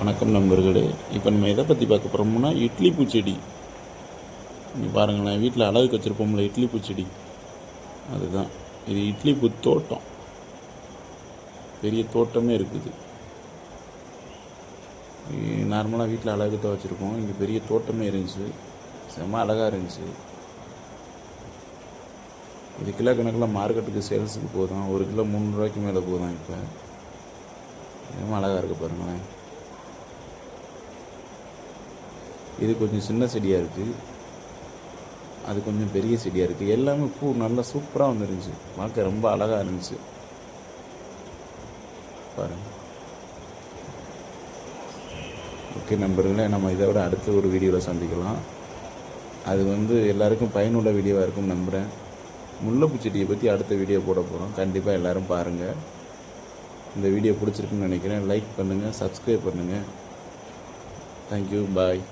வணக்கம் நண்பர்களே. இப்போ நம்ம எதை பற்றி பார்க்க போகிறோம்னா இட்லி பூச்செடி. நீங்கள் பாருங்களேன் வீட்டில் அழகுக்கு வச்சுருப்போம்ல இட்லி பூச்செடி. அதுதான். இது இட்லி பூ தோட்டம். பெரிய தோட்டமே இருக்குது. நார்மலாக வீட்டில் அழகு தான் வச்சுருக்கோம் இங்கே பெரிய தோட்டமே இருந்துச்சு. செம்ம அழகாக இருந்துச்சு. இது கிலோ கணக்கில் மார்க்கெட்டுக்கு சேல்ஸுக்கு போதும். ஒரு கிலோ மூணு ரூபாய்க்கு மேலே போதும் இப்போ. ரொம்ப அழகாக இருக்குது பாருங்களேன். இது கொஞ்சம் சின்ன செடியாக இருக்குது அது கொஞ்சம் பெரிய செடியாக இருக்குது எல்லாமே பூ நல்லா சூப்பராக வந்துருந்துச்சு. பார்க்க ரொம்ப அழகாக இருந்துச்சு. பாருங்கள் ஓகே நண்பர்களே நம்ம இதை விட அடுத்த ஒரு வீடியோவில் சந்திக்கலாம். அது வந்து எல்லாருக்கும் பயனுள்ள வீடியோவாக இருக்கும் நம்புகிறேன் முல்லைப்பூ செடியை பற்றி அடுத்த வீடியோ போட போகிறோம் கண்டிப்பாக எல்லோரும் பாருங்கள் இந்த வீடியோ பிடிச்சிருக்குன்னு நினைக்கிறேன். லைக் பண்ணுங்கள் சப்ஸ்கிரைப் பண்ணுங்கள் தேங்க்யூ பாய்